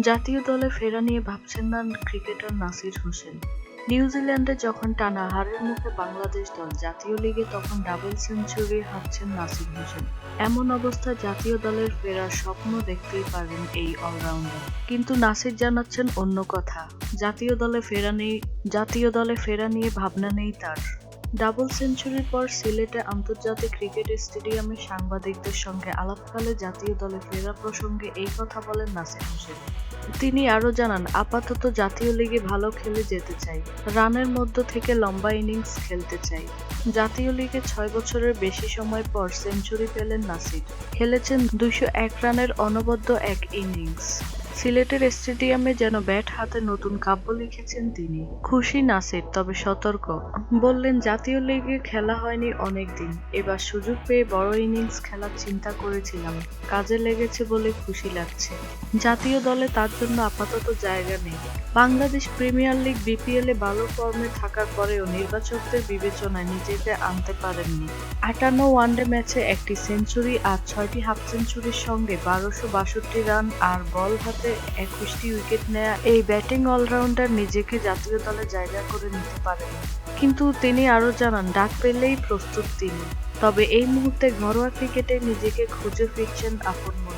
জাতীয় দলে ফেরা নিয়ে ভাবছেন না ক্রিকেটার নাসির হোসেন। নিউজিল্যান্ডে যখন টানা হারের মুখে বাংলাদেশ দল জাতীয় লিগে, তখন ডাবল সেঞ্চুরি হাঁকছেন নাসির হোসেন। এমন অবস্থায় জাতীয় দলের ফেরার স্বপ্ন দেখতেই পারেন এই অলরাউন্ডার। কিন্তু নাসির জানাচ্ছেন অন্য কথা। জাতীয় দলে ফেরা নেই, জাতীয় দলে ফেরা নিয়ে ভাবনা নেই তার। ডাবল সেঞ্চুরির পর সিলেটে আন্তর্জাতিক ক্রিকেট স্টেডিয়ামে সাংবাদিকদের সঙ্গে আলাপকালে জাতীয় দলে ফেরা প্রসঙ্গে এই কথা বলেন নাসির হোসেন। তিনি আরও জানান, আপাতত জাতীয় লিগে ভালো খেলে যেতে চাই। রানের মধ্য থেকে লম্বা ইনিংস খেলতে চাই। জাতীয় লিগে ছয় বছরের বেশি সময় পর সেঞ্চুরি পেলেন নাসির। খেলেছেন দুইশো এক রানের অনবদ্য এক ইনিংস। সিলেটের স্টেডিয়ামে যেন ব্যাট হাতে নতুন কাব্য লিখেছেন তিনি। খুশি নাসির, তবে সতর্ক। বললেন, জাতীয় লিগে খেলা হয়নি অনেক দিন এবার সুযোগ পেয়ে বড় ইনিংস খেলার চিন্তা করেছিলাম। কাজে লেগেছে বলে খুশি লাগছে। জাতীয় দলে তার জন্য আপাতত জায়গা নেই। বাংলাদেশ প্রিমিয়ার লিগ বিপিএল ভালো ফর্মে থাকার পরেও নির্বাচকদের বিবেচনায় নিজেকে আনতে পারেননি। আটান্ন ওয়ানডে ম্যাচে একটি সেঞ্চুরি আর ছয়টি হাফ সেঞ্চুরির সঙ্গে বারোশো বাষট্টি রান আর বল হাতে একুশটি উইকেট নেয়া এই ব্যাটিং অলরাউন্ডার নিজেকে জাতীয় দলে জায়গা করে নিতে পারেন। কিন্তু তিনি আরও জানান, ডাক পেলেই প্রস্তুত তিনি। তবে এই মুহূর্তে ঘরোয়া ক্রিকেটে নিজেকে খুঁজে ফিরছেন আপন মনে।